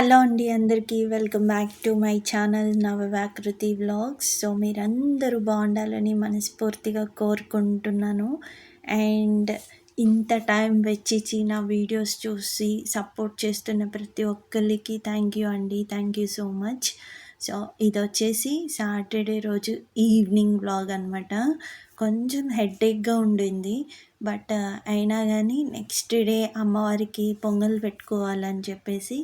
Hello అండి అందరికీ welcome back to my channel Navavyakruthi vlogs. So మీరందరూ బాగుండాలని మనస్ఫూర్తిగా కోరుకుంటున్నాను. అండ్ ఇంత టైం వెచ్చిచి నా వీడియోస్ చూసి సపోర్ట్ చేస్తున్న ప్రతి ఒక్కరికి థ్యాంక్ యూ అండి. Thank you so much. So ఇది వచ్చేసి సాటర్డే రోజు ఈవినింగ్ వ్లాగ్ అనమాట కొంచెం హెడ్ఏక్గా ఉండింది. బట్ అయినా కానీ నెక్స్ట్ డే అమ్మవారికి పొంగల్ పెట్టుకోవాలని చెప్పేసి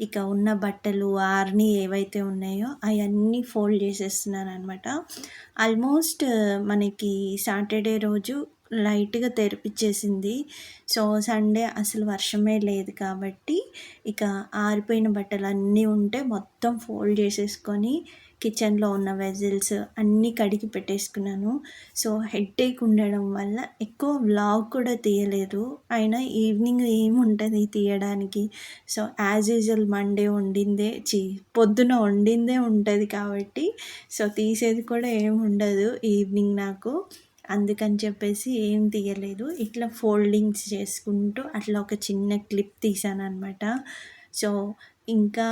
ఇక ఉన్న బట్టలు ఆర్ని ఏవైతే ఉన్నాయో అవన్నీ ఫోల్డ్ చేసేస్తున్నాను అనమాట ఆల్మోస్ట్ మనకి సాటర్డే రోజు లైట్గా తెరిపించేసింది. సో సండే అసలు వర్షమే లేదు కాబట్టి ఇక ఆరిపోయిన బట్టలు అన్నీ ఉంటే మొత్తం ఫోల్డ్ చేసేసుకొని కిచెన్లో ఉన్న వెజిల్స్ అన్నీ కడిగి పెట్టేసుకున్నాను. సో హెడ్ఏక్ ఉండడం వల్ల ఎక్కువ వ్లాగ్ కూడా తీయలేదు. అయినా ఈవినింగ్ ఏముంటుంది తీయడానికి? సో యాజ్ యూజువల్ మండే వండిందే చీ పొద్దున వండిందే ఉంటుంది కాబట్టి సో తీసేది కూడా ఏమి ఉండదు ఈవినింగ్ నాకు. అందుకని చెప్పేసి ఏం తీయలేదు. ఇట్లా ఫోల్డింగ్స్ చేసుకుంటూ అట్లా ఒక చిన్న క్లిప్ తీసాను అనమాట సో ఇంకా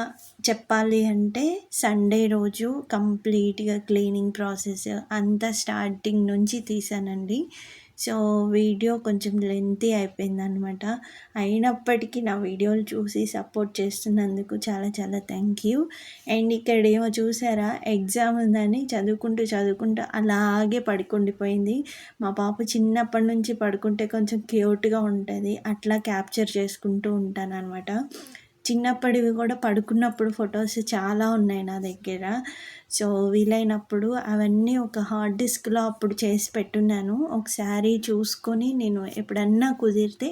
చెప్పాలి అంటే సండే రోజు కంప్లీట్గా క్లీనింగ్ ప్రాసెస్ అంతా స్టార్టింగ్ నుంచి తీసానండి. సో వీడియో కొంచెం లెంతీ అయిపోయింది అనమాట అయినప్పటికీ నా వీడియోలు చూసి సపోర్ట్ చేస్తున్నందుకు చాలా చాలా థ్యాంక్ యూ. అండ్ ఇక్కడ ఏమో చూసారా ఎగ్జామ్ ఉందని చదువుకుంటూ చదువుకుంటూ అలాగే పడుకుండిపోయింది. మా పాప చిన్నప్పటి నుంచి పడుకుంటే కొంచెం క్యూట్గా ఉంటుంది. అట్లా క్యాప్చర్ చేసుకుంటూ ఉంటాను అనమాట చిన్నప్పటివి కూడా పడుకున్నప్పుడు ఫొటోస్ చాలా ఉన్నాయి నా దగ్గర. సో వీలైనప్పుడు అవన్నీ ఒక హార్డ్ డిస్క్లో అప్పుడు చేసి పెట్టున్నాను. ఒకసారి చూసుకొని నేను ఎప్పుడన్నా కుదిరితే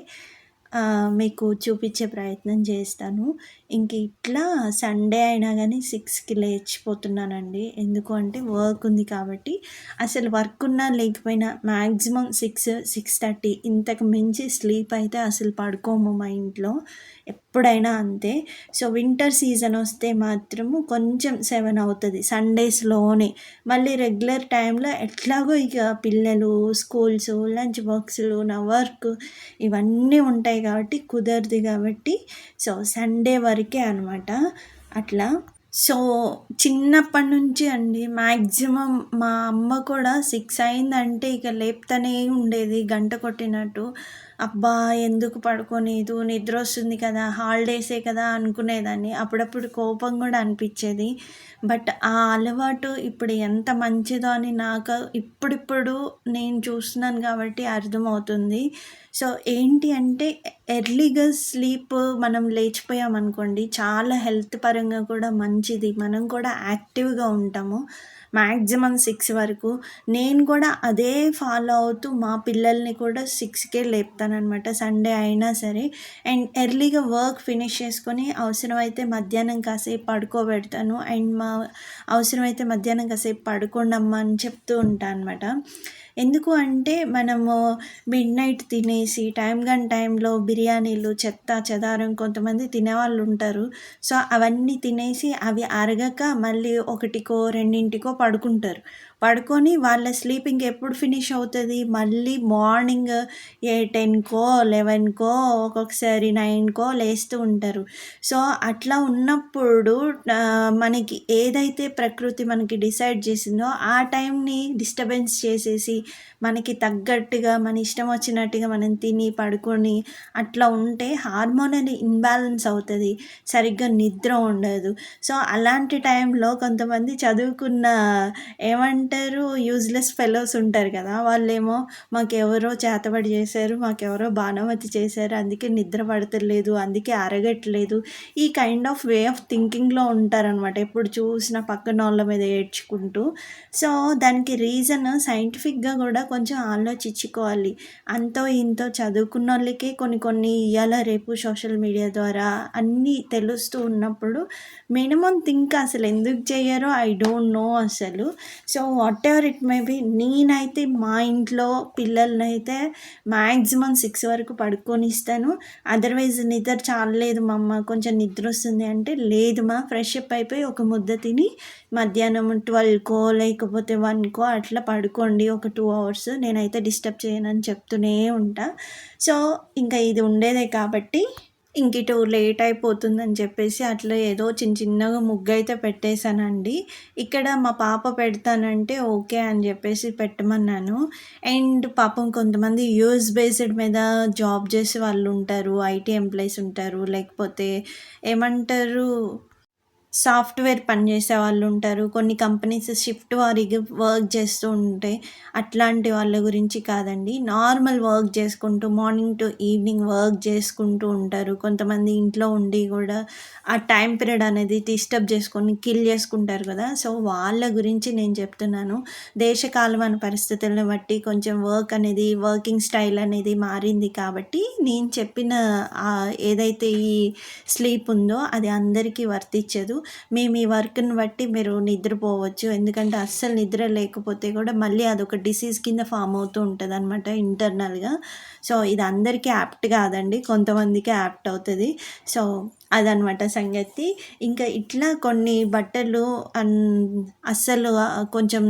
మీకు చూపించే ప్రయత్నం చేస్తాను. ఇంక ఇట్లా సండే అయినా కానీ సిక్స్కి లేచిపోతున్నానండి. ఎందుకు అంటే వర్క్ ఉంది కాబట్టి. అసలు వర్క్ ఉన్నా లేకపోయినా మ్యాక్సిమం సిక్స్ సిక్స్ థర్టీ ఇంతకు మించి స్లీప్ అయితే అసలు పడుకోము మా ఇంట్లో. ఎప్పుడైనా అంతే. సో వింటర్ సీజన్ వస్తే మాత్రము కొంచెం సెవెన్ అవుతుంది సండేస్లోనే. మళ్ళీ రెగ్యులర్ టైంలో ఎట్లాగో ఇక పిల్లలు స్కూల్స్ లంచ్ బాక్సులు నా వర్క్ ఇవన్నీ ఉంటాయి కాబట్టి కుదరదు కాబట్టి. సో సండే వర్క్ అనమాట అట్లా. సో చిన్నప్పటి నుంచి అండి మ్యాక్సిమం మా అమ్మ కూడా సిక్స్ అయిందంటే ఇక లేపుతూనే ఉండేది గంట కొట్టినట్టు. అబ్బా ఎందుకు పడుకోలేదు నిద్ర వస్తుంది కదా హాలిడేసే కదా అనుకునేదాన్ని. అప్పుడప్పుడు కోపం కూడా అనిపించేది. బట్ ఆ అలవాటు ఇప్పుడు ఎంత మంచిదో అని నాకు ఇప్పుడిప్పుడు నేను చూస్తున్నాను కాబట్టి అర్థమవుతుంది. సో ఏంటి అంటే ఎర్లీగా స్లీప్ మనం లేచిపోయామనుకోండి చాలా హెల్త్ పరంగా కూడా మంచిది. మనం కూడా యాక్టివ్గా ఉంటాము. మ్యాక్సిమం సిక్స్ వరకు. నేను కూడా అదే ఫాలో అవుతూ మా పిల్లల్ని కూడా సిక్స్కే లేపుతానమాట సండే అయినా సరే. అండ్ ఎర్లీగా వర్క్ ఫినిష్ చేసుకొని అవసరమైతే మధ్యాహ్నం కాసేపు పడుకోబెడతాను. అండ్ మా అవసరమైతే మధ్యాహ్నం కాసేపు పడుకోండమ్మా అని చెప్తూ ఉంటాను అనమాట ఎందుకు అంటే మనము మిడ్ నైట్ తినేసి టైం గన్ టైంలో బిర్యానీలు చెత్త చెదారం కొంతమంది తినేవాళ్ళు ఉంటారు. సో అవన్నీ తినేసి అవి అరగక మళ్ళీ ఒకటికో రెండింటికో పడుకుంటారు. పడుకొని వాళ్ళ స్లీపింగ్ ఎప్పుడు ఫినిష్ అవుతుంది? మళ్ళీ మార్నింగ్ ఏ టెన్కో లెవెన్కో ఒక్కొక్కసారి నైన్కో లేస్తూ ఉంటారు. సో అట్లా ఉన్నప్పుడు మనకి ఏదైతే ప్రకృతి మనకి డిసైడ్ చేసిందో ఆ టైంని డిస్టర్బెన్స్ చేసేసి మనకి తగ్గట్టుగా మన ఇష్టం వచ్చినట్టుగా మనం తిని పడుకొని అట్లా ఉంటే హార్మోనల్ ఇన్బ్యాలెన్స్ అవుతుంది. సరిగ్గా నిద్ర ఉండదు. సో అలాంటి టైంలో కొంతమంది చదువుకున్న ఉంటారు యూజ్లెస్ ఫెలోస్ ఉంటారు కదా. వాళ్ళేమో మాకెవరో చేతబడి చేశారు మాకెవరో బాణమతి చేశారు అందుకే నిద్ర పడతలేదు అందుకే అరగట్లేదు. ఈ కైండ్ ఆఫ్ వే ఆఫ్ థింకింగ్లో ఉంటారనమాట ఎప్పుడు చూసినా పక్కన వాళ్ళ మీద ఏడ్చుకుంటూ. సో దానికి రీజన్ సైంటిఫిక్గా కూడా కొంచెం ఆలోచించుకోవాలి. అంతో ఇంతో చదువుకున్న వాళ్ళకే కొన్ని కొన్ని ఇవాళ రేపు సోషల్ మీడియా ద్వారా అన్నీ తెలుస్తూ ఉన్నప్పుడు మినిమం థింక్ అసలు ఎందుకు చేయరో ఐ డోంట్ నో అసలు. So whatever it may be నేనైతే మా ఇంట్లో పిల్లల్ని అయితే మ్యాక్సిమం సిక్స్ వరకు పడుకొని ఇస్తాను అదర్వైజ్ నిద్ర చాలలేదు మా అమ్మ కొంచెం నిద్ర వస్తుంది అంటే లేదు మా ఫ్రెష్ అప్ అయిపోయి ఒక ముద్ద తిని మధ్యాహ్నం ట్వెల్వ్కో లేకపోతే వన్కో అట్లా పడుకోండి ఒక టూ అవర్స్ నేనైతే డిస్టర్బ్ చేయనని చెప్తూనే ఉంటా. సో ఇంకా ఇది ఉండేదే కాబట్టి ఇంక ఇటు లేట్ అయిపోతుందని చెప్పేసి అట్లా ఏదో చిన్న చిన్నగా ముగ్గు అయితే పెట్టేశానండి. ఇక్కడ మా పాప పెడతానంటే ఓకే అని చెప్పేసి పెట్టమన్నాను. అండ్ పాపం కొంతమంది యూఎస్ బేస్డ్ మీద జాబ్ చేసే వాళ్ళు ఉంటారు ఐటీ ఎంప్లాయీస్ ఉంటారు లేకపోతే ఏమంటారు? సాఫ్ట్వేర్ పనిచేసే వాళ్ళు ఉంటారు. కొన్ని కంపెనీస్ షిఫ్ట్ వారీగా వర్క్ చేస్తూ ఉంటే అట్లాంటి వాళ్ళ గురించి కాదండి. నార్మల్ వర్క్ చేసుకుంటూ మార్నింగ్ టు ఈవినింగ్ వర్క్ చేసుకుంటూ ఉంటారు. కొంతమంది ఇంట్లో ఉండి కూడా ఆ టైం పీరియడ్ అనేది డిస్టర్బ్ చేసుకొని కిల్ చేసుకుంటారు కదా. సో వాళ్ళ గురించి నేను చెప్తున్నాను. దేశకాలమైన పరిస్థితులను బట్టి కొంచెం వర్క్ అనేది వర్కింగ్ స్టైల్ అనేది మారింది కాబట్టి నేను చెప్పిన ఏదైతే ఈ స్లీప్ ఉందో అది అందరికీ వర్తించదు. మేము ఈ వర్క్ని బట్టి మీరు నిద్రపోవచ్చు. ఎందుకంటే అస్సలు నిద్ర లేకపోతే కూడా మళ్ళీ అదొక డిసీజ్ కింద ఫామ్ అవుతూ ఉంటుంది అనమాట ఇంటర్నల్గా. సో ఇది అందరికీ యాప్ట్ కాదండి. కొంతమందికి యాప్ట్ అవుతుంది. సో అదనమాట సంగతి. ఇంకా ఇట్లా కొన్ని బట్టలు అస్సలు కొంచెం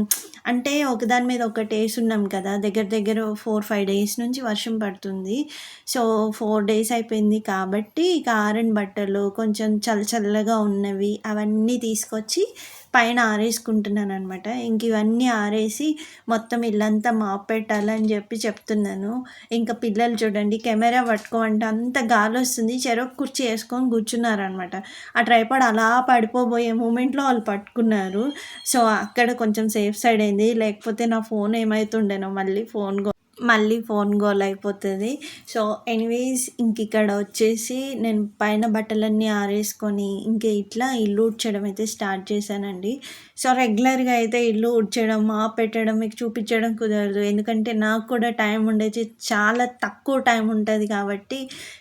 అంటే ఒకదాని మీద ఒకటి వేసున్నాం కదా దగ్గర దగ్గర ఫోర్ ఫైవ్ డేస్ నుంచి వర్షం పడుతుంది. సో ఫోర్ డేస్ అయిపోయింది కాబట్టి ఇక బట్టలు కొంచెం చల్ల చల్లగా ఉన్నవి అవన్నీ తీసుకొచ్చి పైన ఆరేసుకుంటున్నాను అనమాట ఇంక ఇవన్నీ ఆరేసి మొత్తం ఇల్లంతా మాపెట్టాలని పెట్టాలని చెప్పి చెప్తున్నాను. ఇంకా పిల్లలు చూడండి కెమెరా పట్టుకోమంటే అంత గాలి వస్తుంది చెరొక కుర్చీ వేసుకొని కూర్చున్నారనమాట ఆ ట్రైపాడ్ అలా పడిపోబోయే మూమెంట్లో వాళ్ళు పట్టుకున్నారు. సో అక్కడ కొంచెం సేఫ్ సైడ్ అయింది. లేకపోతే నా ఫోన్ ఏమవుతుండేనో మళ్ళీ ఫోన్ మళ్ళీ ఫోన్ గోల్ అయిపోతుంది. సో ఎనీవేస్ ఇంక ఇక్కడ వచ్చేసి నేను పైన బట్టలన్నీ ఆరేసుకొని ఇంకే ఇట్లా ఇల్లు ఉడ్చడం అయితే స్టార్ట్ చేశానండి. సో రెగ్యులర్గా అయితే ఇల్లు ఉడ్చడం మా పెట్టడం మీకు చూపించడం కుదరదు. ఎందుకంటే నాకు కూడా టైం ఉండేది చాలా తక్కువ టైం ఉంటుంది కాబట్టి.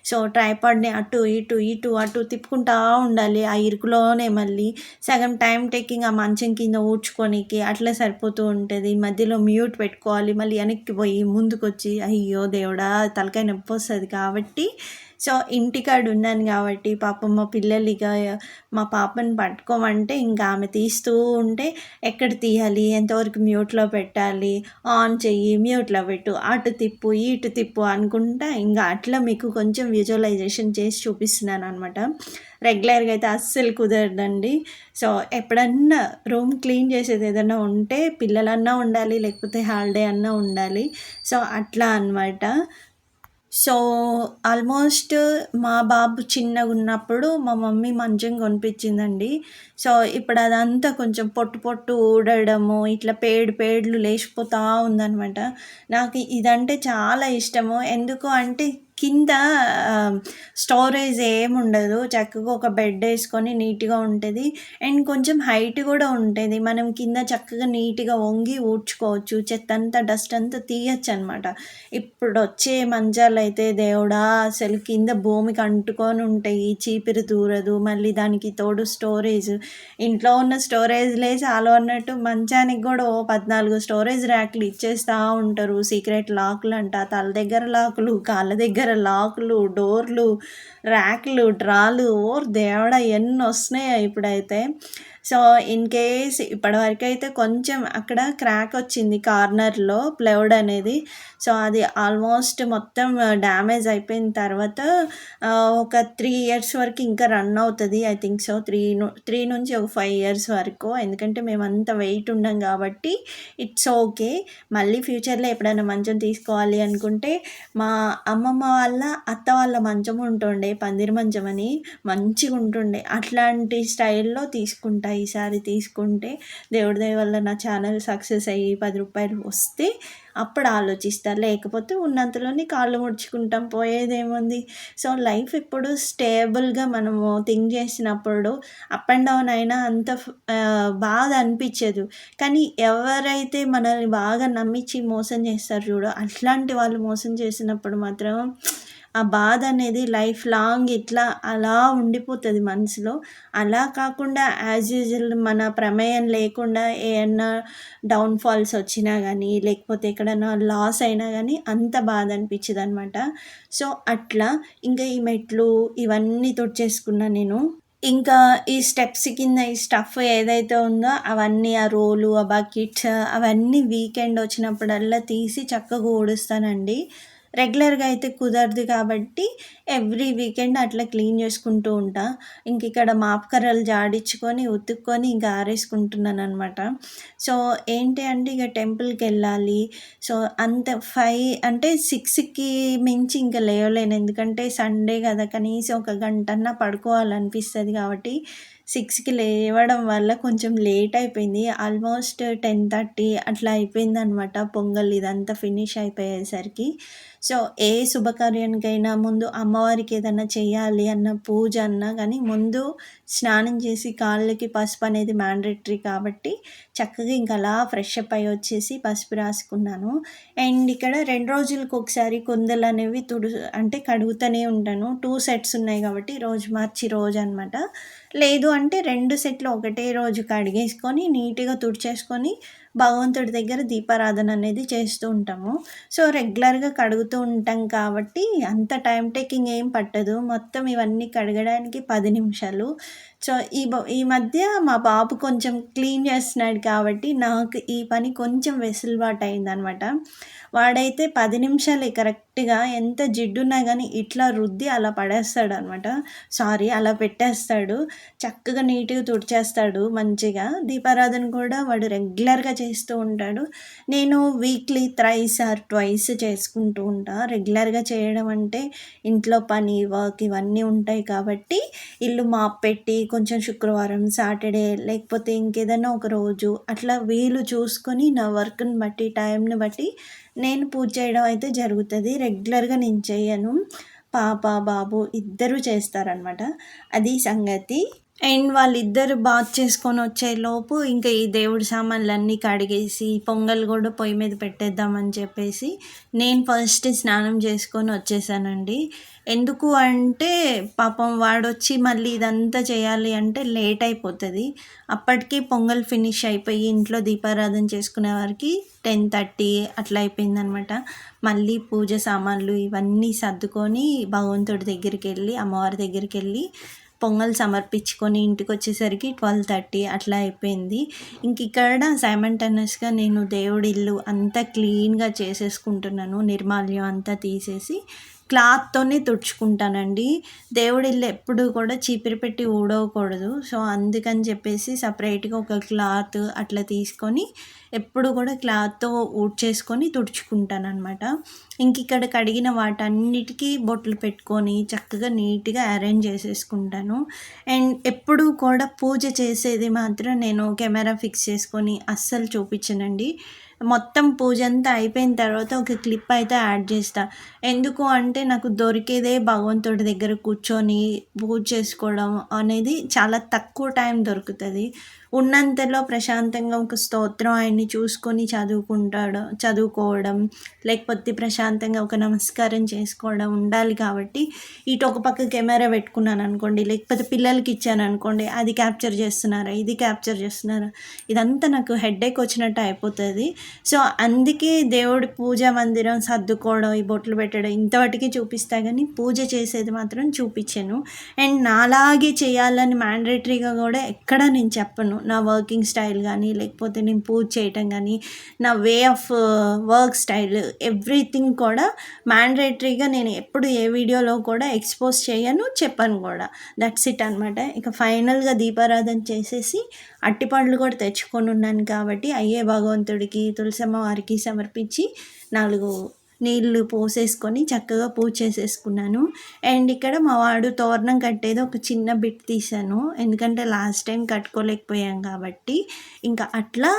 సో ట్రైపాడ్ని అటు ఇటు ఇటు అటు తిప్పుకుంటా ఉండాలి ఆ ఇరుకులోనే మళ్ళీ. సగం టైం టేకింగ్ ఆ మంచం కింద ఊడ్చుకోనికి అట్లా సరిపోతూ ఉంటుంది. మధ్యలో మ్యూట్ పెట్టుకోవాలి మళ్ళీ వెనక్కి పోయి ముందు ముందుకొచ్చి అయ్యో దేవుడా తలకాయ నొప్పి వస్తుంది కాబట్టి సో ఇంటికాడ ఉన్నాను కాబట్టి పాపం మా పిల్లలు ఇక మా పాపని పట్టుకోమంటే ఇంకా ఆమె తీస్తూ ఉంటే ఎక్కడ తీయాలి ఎంతవరకు మ్యూట్లో పెట్టాలి ఆన్ చెయ్యి మ్యూట్లో పెట్టు అటు తిప్పు ఇటు తిప్పు అనుకుంటా ఇంకా అట్లా మీకు కొంచెం విజువలైజేషన్ చేసి చూపిస్తున్నాను అనమాట రెగ్యులర్గా అయితే అస్సలు కుదరదండి. సో ఎప్పుడన్నా రూమ్ క్లీన్ చేసేది ఏదైనా ఉంటే పిల్లలన్నా ఉండాలి లేకపోతే హాలిడే అన్నా ఉండాలి. సో అట్లా అనమాట సో ఆల్మోస్ట్ మా బాబు చిన్నగా ఉన్నప్పుడు మా మమ్మీ మంచం కొనిపించిందండి. సో ఇప్పుడు అదంతా కొంచెం పొట్టు పొట్టు ఊడడము ఇట్లా పేడు పేడ్లు లేచిపోతూ ఉందనమాట నాకు ఇదంటే చాలా ఇష్టము. ఎందుకు అంటే కింద స్టోరేజ్ ఏముండదు చక్కగా ఒక బెడ్ వేసుకొని నీట్గా ఉంటుంది. అండ్ కొంచెం హైట్ కూడా ఉంటుంది. మనం కింద చక్కగా నీట్గా వంగి ఊడ్చుకోవచ్చు. చెత్త అంతా డస్ట్ అంతా తీయచ్చు అనమాట ఇప్పుడు వచ్చే మంచాలు అయితే దేవుడా అసలు కింద భూమికి అంటుకొని ఉంటాయి. చీపిరి దూరదు మళ్ళీ దానికి తోడు స్టోరేజ్ ఇంట్లో ఉన్న స్టోరేజ్ లేసి చాలు అన్నట్టు మంచానికి కూడా ఓ పద్నాలుగు స్టోరేజ్ ర్యాక్లు ఇచ్చేస్తూ ఉంటారు. సీక్రెట్ లాక్లు అంట. తల దగ్గర లాకులు కాళ్ళ దగ్గర దగ్గర లాకులు డోర్లు ర్యాక్లు డ్రాలు ఓర్ దేవుడ ఎన్ని వస్తున్నాయో ఇప్పుడైతే. సో ఇన్ కేస్ ఇప్పటివరకు అయితే కొంచెం అక్కడ క్రాక్ వచ్చింది కార్నర్లో ప్లౌడ్ అనేది. సో అది ఆల్మోస్ట్ మొత్తం uh, డ్యామేజ్ అయిపోయిన తర్వాత uh, ఒక త్రీ ఇయర్స్ వరకు ఇంకా రన్ అవుతుంది I think so three three నుంచి ఒక ఫైవ్ ఇయర్స్ వరకు. ఎందుకంటే మేము అంత వెయిట్ ఉండం కాబట్టి ఇట్స్ ఓకే మళ్ళీ ఫ్యూచర్లో ఎప్పుడైనా మంచం తీసుకోవాలి అనుకుంటే మా అమ్మమ్మ వాళ్ళ అత్త వాళ్ళ మంచం ఉంటుండే పందిరి మంచం అని మంచిగా ఉంటుండే అట్లాంటి స్టైల్లో తీసుకుంటాయి ఈసారి తీసుకుంటే దేవుడి దయ వల్ల నా ఛానల్ సక్సెస్ అయ్యి పది రూపాయలు వస్తే అప్పుడు ఆలోచిస్తారు లేకపోతే ఉన్నంతలోనే కాళ్ళు ముడుచుకుంటాం. పోయేదేముంది? సో లైఫ్ ఇప్పుడు స్టేబుల్గా మనము థింక్ చేసినప్పుడు అప్ అండ్ డౌన్ అయినా అంత బాధ అనిపించదు. కానీ ఎవరైతే మనల్ని బాగా నమ్మించి మోసం చేస్తారు చూడు అట్లాంటి వాళ్ళు మోసం చేసినప్పుడు మాత్రం ఆ బాధ అనేది లైఫ్ లాంగ్ ఇట్లా అలా ఉండిపోతుంది మనసులో. అలా కాకుండా యాజ్ యూజువల్ మన ప్రమేయం లేకుండా ఏమన్నా డౌన్ఫాల్స్ వచ్చినా కానీ లేకపోతే ఎక్కడైనా లాస్ అయినా కానీ అంత బాధ అనిపించింది అనమాట సో అట్లా ఇంకా ఈ మెట్లు ఇవన్నీ తుడిచేసుకున్నా నేను. ఇంకా ఈ స్టెప్స్ కింద ఈ స్టఫ్ ఏదైతే ఉందో అవన్నీ ఆ రోలు ఆ బకెట్స్ అవన్నీ వీకెండ్ వచ్చినప్పుడల్లా తీసి చక్కగా ఊడుస్తానండి. రెగ్యులర్‌గా అయితే కుదరదు కాబట్టి ఎవ్రీ వీకెండ్ అట్లా క్లీన్ చేసుకుంటూ ఉంటా. ఇంక ఇక్కడ మాపకర్రలు జాడించుకొని, ఉతుక్కొని ఇంకా ఆరేసుకుంటున్నాననమాట. సో, ఏంటి అంటే ఇక టెంపుల్కి వెళ్ళాలి సో, అంత ఫైవ్ అంటే సిక్స్కి మించి ఇంకా లేవలేను. ఎందుకంటే సండే కదా! కనీసం ఒక గంటన్నా పడుకోవాలనిపిస్తుంది కాబట్టి సిక్స్కి లేవడం వల్ల కొంచెం లేట్ అయిపోయింది. ఆల్మోస్ట్ 10:30 అట్లా అయిపోయింది అనమాట పొంగల్ ఇదంతా ఫినిష్ అయిపోయేసరికి. సో, ఏ శుభకార్యానికైనా ముందు అమ్మవారికి ఏదన్నా చేయాలి అన్న పూజ అన్నా కానీ ముందు స్నానం చేసి కాళ్ళకి పసుపు అనేది మ్యాండేటరీ కాబట్టి చక్కగా ఇంకా అలా ఫ్రెష్ అప్ అయ్యి వచ్చేసి పసుపు రాసుకున్నాను. అండ్ ఇక్కడ 2 రోజులకొకసారి కుందలనేవి తుడు అంటే కడుగుతూనే ఉంటాను. టూ సెట్స్ ఉన్నాయి కాబట్టి రోజు మార్చి రోజు అనమాట. లేదు అంటే రెండు సెట్లు ఒకటే రోజు కడిగేసుకొని నీట్‌గా తుడిచేసుకొని భగవంతుడి దగ్గర దీపారాధన అనేది చేస్తూ ఉంటాము. సో, రెగ్యులర్‌గా కడుగుతూ ఉంటాం కాబట్టి అంత టైం టేకింగ్ ఏం పట్టదు. మొత్తం ఇవన్నీ కడగడానికి పది నిమిషాలు. సో, ఈ ఈ మధ్య మా బాబు కొంచెం క్లీన్ చేస్తున్నాడు కాబట్టి నాకు ఈ పని కొంచెం వెసులుబాటు అయిందనమాట. వాడైతే పది నిమిషాలే కరెక్ట్‌గా ఎంత జిడ్డున్నా కానీ ఇట్లా రుద్ది అలా పడేస్తాడనమాట. సారీ అలా పెట్టేస్తాడు. చక్కగా నీట్‌గా తుడిచేస్తాడు మంచిగా. దీపారాధన కూడా వాడు రెగ్యులర్‌గా చేస్తూ ఉంటాడు. నేను వీక్లీ థ్రైస్ ఆర్ ట్వైస్ చేసుకుంటూ ఉంటా. రెగ్యులర్‌గా చేయడం అంటే ఇంట్లో పని, వర్క్ ఇవన్నీ ఉంటాయి కాబట్టి ఇల్లు మాప్ పెట్టి కొంచెం శుక్రవారం, సాటర్డే లేకపోతే ఇంకేదైనా ఒక రోజు అట్లా వీలు చూసుకొని నా వర్క్‌ని బట్టి, టైంని బట్టి నేను పూజ చేయడం అయితే జరుగుతుంది రెగ్యులర్‌గా నేను చేయను పాప, బాబు ఇద్దరూ చేస్తారనమాట. అది సంగతి. అండ్ వాళ్ళిద్దరు బాత్ చేసుకొని వచ్చేలోపు ఇంకా ఈ దేవుడి సామాన్లన్నీ కడిగేసి పొంగల్ కూడా పొయ్యి మీద పెట్టేద్దామని చెప్పేసి నేను ఫస్ట్ స్నానం చేసుకొని వచ్చేసానండి. ఎందుకు అంటే పాపం వాడొచ్చి మళ్ళీ ఇదంతా చేయాలి అంటే లేట్ అయిపోతుంది అప్పటికి పొంగల్ ఫినిష్ అయిపోయి ఇంట్లో దీపారాధన చేసుకునే వారికి టెన్ థర్టీ అట్లా అయిపోయిందనమాట. మళ్ళీ పూజ సామాన్లు ఇవన్నీ సర్దుకొని భగవంతుడి దగ్గరికి వెళ్ళి అమ్మవారి దగ్గరికి వెళ్ళి పొంగల్ సమర్పించుకొని ఇంటికొచ్చేసరికి 12:30 అట్లా అయిపోయింది. ఇంక ఇక్కడ సైమల్టేనియస్‌గా నేను దేవుడి ఇల్లు అంతా క్లీన్‌గా చేసేసుకుంటున్నాను. నిర్మాల్యం అంతా తీసేసి క్లాత్‌తోనే తుడుచుకుంటానండి. దేవుడి ఇల్లు ఎప్పుడు కూడా చీపిరి పెట్టి ఊడవకూడదు. సో, అందుకని చెప్పేసి సపరేట్గా ఒక క్లాత్ అట్లా తీసుకొని ఎప్పుడు కూడా క్లాత్‌తో ఊడ్ చేసుకొని తుడుచుకుంటాను అనమాట ఇంక ఇంకిక్కడ కడిగిన వాటన్నిటికీ బొట్లు పెట్టుకొని చక్కగా నీట్‌గా అరేంజ్ చేసేసుకుంటాను. అండ్ ఎప్పుడూ కూడా పూజ చేసేది మాత్రం నేను కెమెరా ఫిక్స్ చేసుకొని అస్సలు చూపించనండి. మొత్తం పూజ అంతా అయిపోయిన తర్వాత ఒక క్లిప్ అయితే యాడ్ చేస్తా. ఎందుకు అంటే నాకు దొరికేదే భగవంతుడి దగ్గర కూర్చొని పూజ చేసుకోవడం అనేది చాలా తక్కువ టైం దొరుకుతుంది ఉన్నంతలో ప్రశాంతంగా ఒక స్తోత్రం ఆయన్ని చూసుకొని చదువుకుంటాడు చదువుకోవడం, లేకపోతే ప్రశాంతంగా ఒక నమస్కారం చేసుకోవడం ఉండాలి కాబట్టి ఇటు ఒక పక్క కెమెరా పెట్టుకున్నాను అనుకోండి లేకపోతే పిల్లలకి ఇచ్చాను అనుకోండి అది క్యాప్చర్ చేస్తున్నారా, ఇది క్యాప్చర్ చేస్తున్నారా ఇదంతా నాకు హెడ్‌ఏక్ వచ్చినట్టు అయిపోతుంది సో, అందుకే దేవుడి పూజా మందిరం సర్దుకోవడం, ఈ బొట్లు పెట్టడం ఇంతవరకే చూపిస్తా కానీ పూజ చేసేది మాత్రం చూపించాను అండ్ నాలాగే చేయాలని మ్యాండేటరీగా కూడా ఎక్కడ నేను చెప్పను. నా వర్కింగ్ స్టైల్ కానీ లేకపోతే నేను పూజ చేయటం కానీ నా way of work style everything కూడా మ్యాండేటరీగా నేను ఎప్పుడు ఏ వీడియోలో కూడా ఎక్స్‌పోజ్ చేయను, చెప్పను కూడా. దట్స్ ఇట్ అనమాట. ఇక ఫైనల్‌గా దీపారాధన చేసేసి అరటిపండ్లు కూడా తెచ్చుకొని ఉన్నాను కాబట్టి అయ్యే భగవంతుడికి, తులసమ్మ వారికి సమర్పించి నాలుగు నీళ్ళు పోసేసుకొని చక్కగా పూజ చేసేసుకున్నాను. అండ్ ఇక్కడ మా వాడు తోరణం కట్టేది ఒక చిన్న బిట్ తీశాను. ఎందుకంటే లాస్ట్ టైం కట్టుకోలేకపోయాం కాబట్టి. ఇంకా అట్లా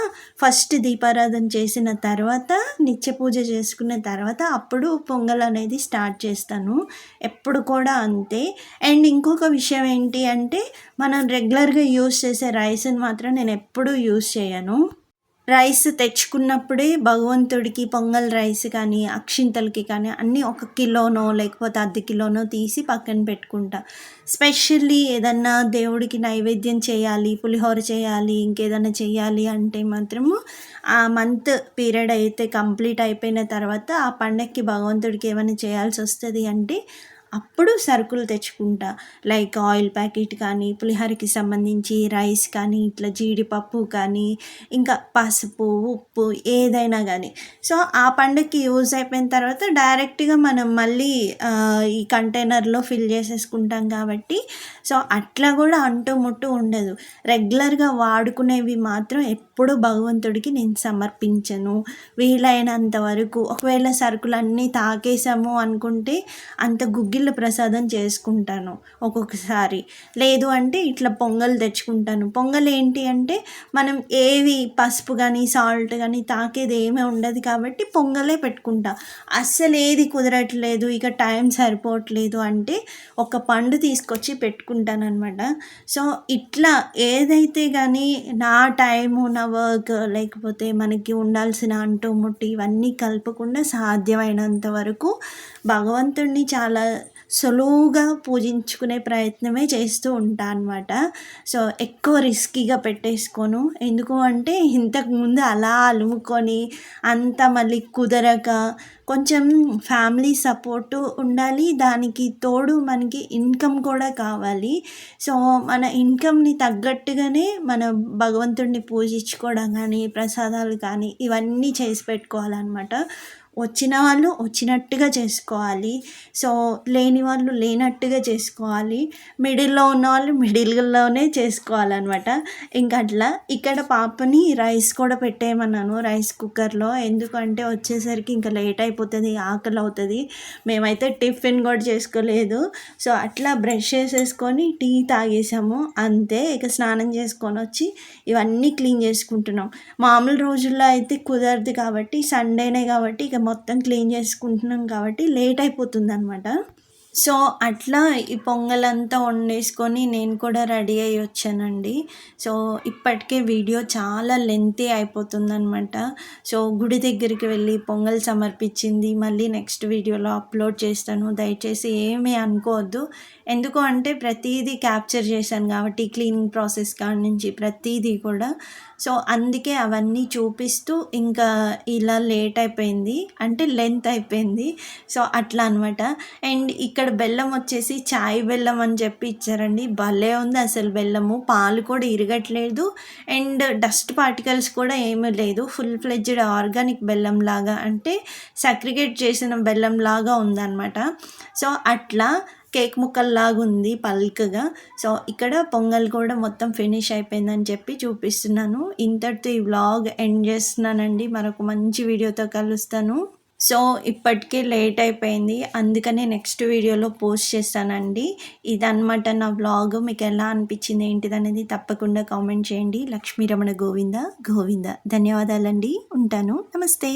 ఫస్ట్ దీపారాధన చేసిన తర్వాత నిత్య పూజ చేసుకున్న తర్వాత అప్పుడు పొంగల్ అనేది స్టార్ట్ చేస్తాను. ఎప్పుడు కూడా అంతే. అండ్ ఇంకొక విషయం ఏంటి అంటే మనం రెగ్యులర్‌గా యూస్ చేసే రైస్‌ని మాత్రం నేను ఎప్పుడూ యూస్ చేయను. రైస్ తెచ్చుకున్నప్పుడే భగవంతుడికి పొంగల్ రైస్ కానీ, అక్షింతలకి కానీ అన్నీ ఒక కిలోనో లేకపోతే అర్ధ కిలోనో తీసి పక్కన పెట్టుకుంటా. స్పెషల్లీ ఏదన్నా దేవుడికి నైవేద్యం చేయాలి, పులిహోర చేయాలి, ఇంకేదన్నా చేయాలి అంటే మాత్రము ఆ మంత్ పీరియడ్ అయితే కంప్లీట్ అయిపోయిన తర్వాత ఆ పండగకి భగవంతుడికి ఏమైనా చేయాల్సి వస్తుంది అంటే అప్పుడు సరుకులు తెచ్చుకుంటా. లైక్ ఆయిల్ ప్యాకెట్ కానీ పులిహోరకి సంబంధించి రైస్ కానీ ఇట్లా జీడిపప్పు కానీ ఇంకా పసుపు ఉప్పు ఏదైనా కానీ. సో ఆ పండుగకి యూజ్ అయిపోయిన తర్వాత డైరెక్ట్గా మనం మళ్ళీ ఈ కంటైనర్లో ఫిల్ చేసేసుకుంటాం కాబట్టి సో అట్లా కూడా అంటూ ముట్టు ఉండదు. రెగ్యులర్గా వాడుకునేవి మాత్రం ఎప్పుడు భగవంతుడికి నేను సమర్పించను. వీలైనంత వరకు ఒకవేళ సరుకులన్నీ తాకేసాము అనుకుంటే అంత గుగ్గిళ్ళ ప్రసాదం చేసుకుంటాను ఒక్కొక్కసారి. లేదు అంటే ఇట్లా పొంగల్ తెచ్చుకుంటాను. పొంగల్ ఏంటి అంటే మనం ఏవి పసుపు కానీ సాల్ట్ కానీ తాకేది ఏమీ ఉండదు కాబట్టి పొంగలే పెట్టుకుంటా. అస్సలు ఏది కుదరట్లేదు. ఇక టైం సరిపోవట్లేదు అంటే ఒక పండు తీసుకొచ్చి పెట్టుకుంటాను అనమాట సో ఇట్లా ఏదైతే కానీ నా టైము నా వర్క్ లేకపోతే మనకి ఉండాల్సిన అంటుముట్టి ఇవన్నీ కలపకుండా సాధ్యమైనంత వరకు భగవంతుడిని చాలా సులువుగా పూజించుకునే ప్రయత్నమే చేస్తూ ఉంటా అనమాట సో ఎక్కువ రిస్కీగా పెట్టేసుకోను. ఎందుకు అంటే ఇంతకుముందు అలా అలుముకొని అంత మళ్ళీ కుదరక కొంచెం ఫ్యామిలీ సపోర్టు ఉండాలి. దానికి తోడు మనకి ఇన్కమ్ కూడా కావాలి. సో మన ఇన్కమ్ని తగ్గట్టుగానే మన భగవంతుడిని పూజించుకోవడం కానీ ప్రసాదాలు కానీ ఇవన్నీ చేసి పెట్టుకోవాలన్నమాట. వచ్చిన వాళ్ళు వచ్చినట్టుగా చేసుకోవాలి. సో లేని వాళ్ళు లేనట్టుగా చేసుకోవాలి. మిడిల్లో ఉన్న వాళ్ళు మిడిల్లోనే చేసుకోవాలన్నమాట. ఇంకా అట్లా ఇక్కడ పాపని రైస్ కూడా పెట్టేయమన్నాను రైస్ కుక్కర్లో. ఎందుకంటే వచ్చేసరికి ఇంకా లేట్ అయిపోతుంది ఆకలి అవుతుంది. మేమైతే టిఫిన్ కూడా చేసుకోలేదు. సో అట్లా బ్రష్ చేసేసుకొని టీ తాగేసాము. అంతే ఇక స్నానం చేసుకొని వచ్చి ఇవన్నీ క్లీన్ చేసుకుంటున్నాం. మామూలు రోజుల్లో అయితే కుదరదు కాబట్టి సండేనే కాబట్టి ఇక మొత్తం క్లీన్ చేసుకుంటున్నాం కాబట్టి లేట్ అయిపోతుంది అనమాట సో అట్లా ఈ పొంగలంతా వండేసుకొని నేను కూడా రెడీ అయ్యి వచ్చానండి. సో ఇప్పటికే వీడియో చాలా లెంతీ అయిపోతుందనమాట సో గుడి దగ్గరికి వెళ్ళి పొంగల్ సమర్పించింది మళ్ళీ నెక్స్ట్ వీడియోలో అప్లోడ్ చేస్తాను. దయచేసి ఏమీ అనుకోవద్దు. ఎందుకు అంటే ప్రతిదీ క్యాప్చర్ చేశాను కాబట్టి క్లీనింగ్ ప్రాసెస్ కాడి నుంచి ప్రతిదీ కూడా. సో అందుకే అవన్నీ చూపిస్తూ ఇంకా ఇలా లేట్ అయిపోయింది. అంటే లెంత్ అయిపోయింది. సో అట్లా అనమాట అండ్ ఇక్కడ బెల్లం వచ్చేసి చాయ్ బెల్లం అని చెప్పి ఇచ్చారండి. భలే ఉంది అసలు బెల్లము. పాలు కూడా ఇరగట్లేదు. అండ్ డస్ట్ పార్టికల్స్ కూడా ఏమీ లేదు. ఫుల్ ఫ్లెడ్జ్డ్ ఆర్గానిక్ బెల్లం లాగా. అంటే సక్రిగేట్ చేసిన బెల్లం లాగా ఉందన్నమాట. సో అట్లా కేక్ ముక్కల్లాగా ఉంది పల్క్గా. సో ఇక్కడ పొంగల్ కూడా మొత్తం ఫినిష్ అయిపోయిందని చెప్పి చూపిస్తున్నాను. ఇంతటితో ఈ వ్లాగ్ ఎండ్ చేస్తున్నానండి. మరొక మంచి వీడియోతో కలుస్తాను. సో ఇప్పటికే లేట్ అయిపోయింది. అందుకనే నెక్స్ట్ వీడియోలో పోస్ట్ చేస్తానండి. ఇదన్నమాట నా వ్లాగ్. మీకు ఎలా అనిపించింది ఏంటిదనేది తప్పకుండా కామెంట్ చేయండి. లక్ష్మీరమణ గోవింద గోవింద. ధన్యవాదాలండి. ఉంటాను. నమస్తే.